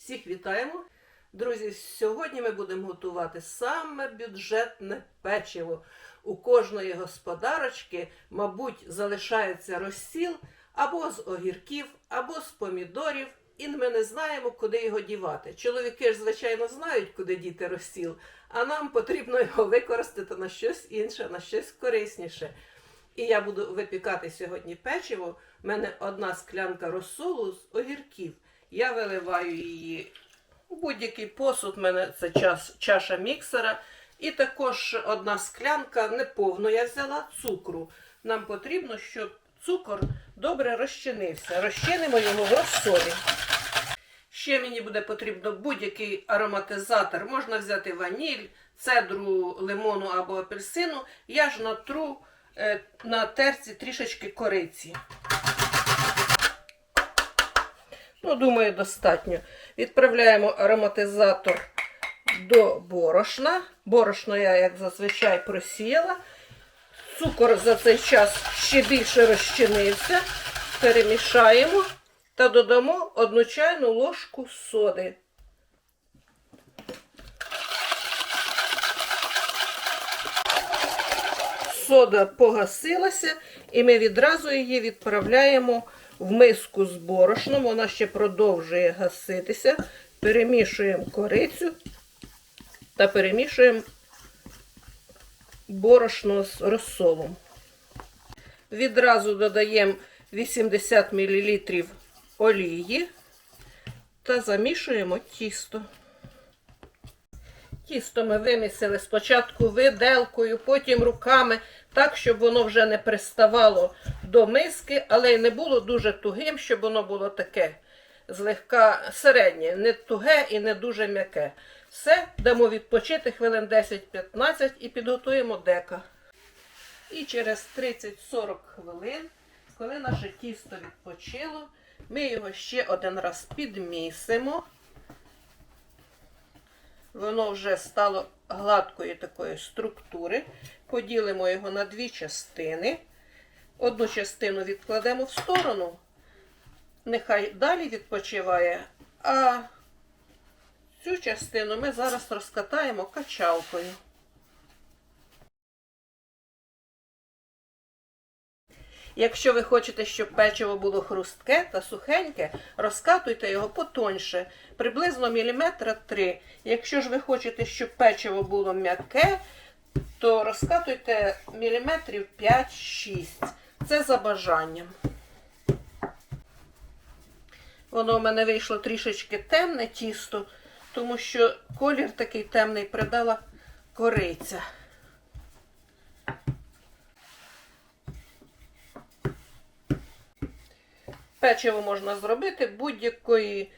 Всіх вітаємо! Друзі, сьогодні ми будемо готувати саме бюджетне печиво. У кожної господарочки, мабуть, залишається розсіл або з огірків, або з помідорів, і ми не знаємо, куди його дівати. Чоловіки ж, звичайно, знають, куди діти розсіл, а нам потрібно його використати на щось інше, на щось корисніше. І я буду випікати сьогодні печиво. У мене одна склянка розсолу з огірків. Я виливаю її у будь-який посуд. У мене це час, чаша міксера. І також одна склянка, неповну я взяла цукру. Нам потрібно, щоб цукор добре розчинився. Розчинимо його в розсолі. Ще мені буде потрібно будь-який ароматизатор. Можна взяти ваніль, цедру лимону або апельсину. Я ж натру е, на терці трішечки кориці. Ну, думаю, достатньо. Відправляємо ароматизатор до борошна. Борошно я, як зазвичай, просіяла. Цукор за цей час ще більше розчинився. Перемішаємо та додамо одну чайну ложку соди. Сода погасилася, і ми відразу її відправляємо в миску з борошном. Вона ще продовжує гаситися. Перемішуємо корицю та перемішуємо борошно з розсолом. Відразу додаємо 80 мл олії та замішуємо тісто. Тісто ми вимісили спочатку виделкою, потім руками, так, щоб воно вже не приставало до миски, але й не було дуже тугим, щоб воно було таке злегка середнє, не туге і не дуже м'яке. Все, дамо відпочити хвилин 10-15 і підготуємо дека. І через 30-40 хвилин, коли наше тісто відпочило, ми його ще один раз підмісимо. Воно вже стало гладкої такої структури. Поділимо його на дві частини. Одну частину відкладемо в сторону, нехай далі відпочиває, а цю частину ми зараз розкатаємо качалкою. Якщо ви хочете, щоб печиво було хрустке та сухеньке, розкатуйте його потоньше, приблизно міліметра 3. Якщо ж ви хочете, щоб печиво було м'яке, то розкатуйте міліметрів 5-6. Це за бажанням. Воно у мене вийшло трішечки темне тісто, тому що колір такий темний придала кориця. Печиво можна зробити будь-якої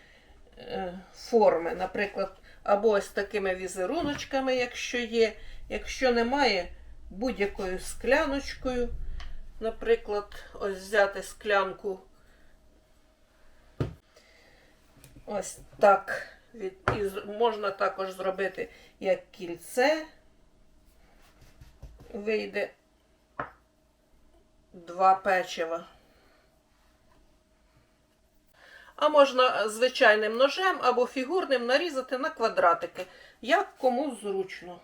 е, форми, наприклад, або ось такими візеруночками, якщо є. Якщо немає, будь-якою скляночкою. Наприклад, ось взяти склянку. Ось так. І можна також зробити як кільце. Вийде два печива. А можна звичайним ножем або фігурним нарізати на квадратики, як кому зручно.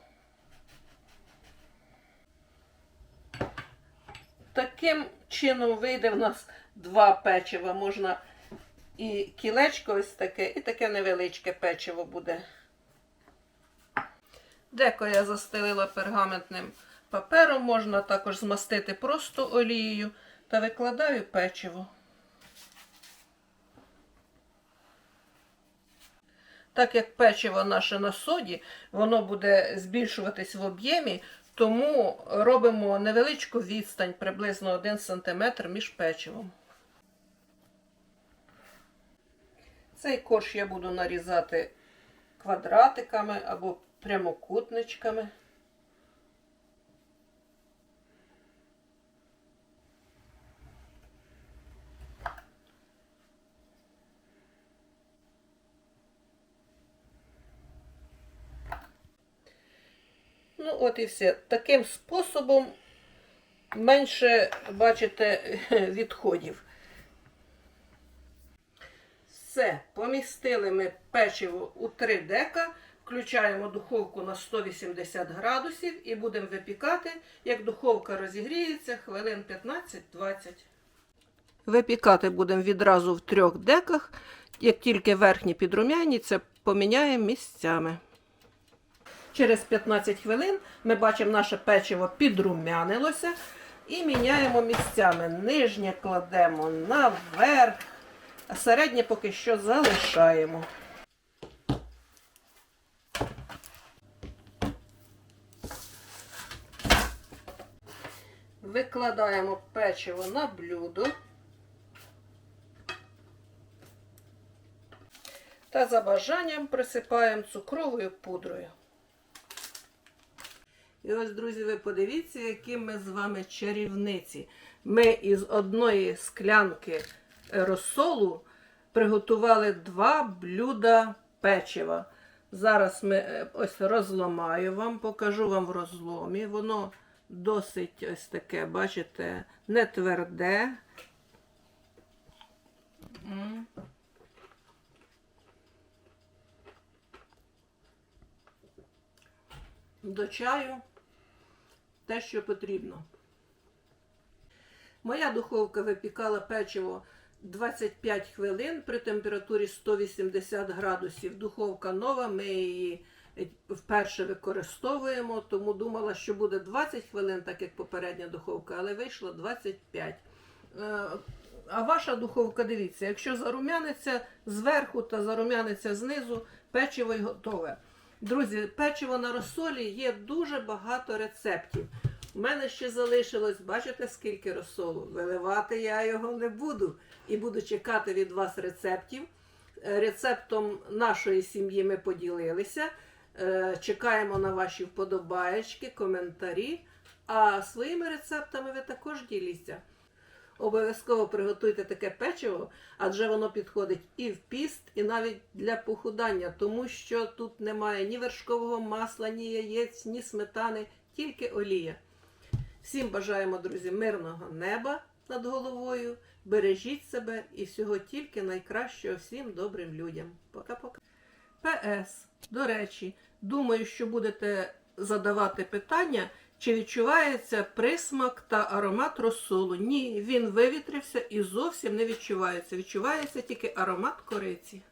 Таким чином вийде в нас два печива. Можна і кілечко ось таке, і таке невеличке печиво буде. Деко я застелила пергаментним папером, можна також змастити просто олією та викладаю печиво. Так як печиво наше на соді, воно буде збільшуватись в об'ємі, тому робимо невеличку відстань, приблизно 1 см між печивом. Цей корж я буду нарізати квадратиками або прямокутничками. Ну, от і все. Таким способом менше, бачите, відходів. Все, помістили ми печиво у 3 дека, включаємо духовку на 180 градусів і будемо випікати, як духовка розігріється, хвилин 15-20. Випікати будемо відразу в трьох деках. Як тільки верхні підрумяніться, поміняємо місцями. Через 15 хвилин ми бачимо, наше печиво підрумянилося і міняємо місцями. Нижнє кладемо наверх, а середнє поки що залишаємо. Викладаємо печиво на блюдо. Та за бажанням присипаємо цукровою пудрою. І ось, друзі, ви подивіться, які ми з вами чарівниці. Ми із одної склянки розсолу приготували два блюда печива. Зараз ми е, ось розламаю вам, покажу вам в розломі. Воно досить ось таке, бачите, не тверде. До чаю те, що потрібно. Моя духовка випікала печиво 25 хвилин при температурі 180 градусів. Духовка нова, ми її вперше використовуємо, тому думала, що буде 20 хвилин, так як попередня духовка, але вийшло 25. Е, А ваша духовка, дивіться, якщо зарум'яниться зверху та зарум'яниться знизу, печиво й готове. Друзі, печиво на розсолі є дуже багато рецептів. У мене ще залишилось, бачите, скільки розсолу. Виливати я його не буду. І буду чекати від вас рецептів. Е, Рецептом нашої сім'ї ми поділилися. Е, Чекаємо на ваші вподобаєчки, коментарі. А своїми рецептами ви також діліться. Обов'язково приготуйте таке печиво, адже воно підходить і в піст, і навіть для похудання, тому що тут немає ні вершкового масла, ні яєць, ні сметани, тільки олія. Всім бажаємо, друзі, мирного неба над головою. Бережіть себе і всього тільки найкращого всім добрим людям. Пока-пока. ПС. До речі, думаю, що будете задавати питання, чи відчувається присмак та аромат розсолу. Ні, він вивітрився і зовсім не відчувається. Відчувається тільки аромат кориці.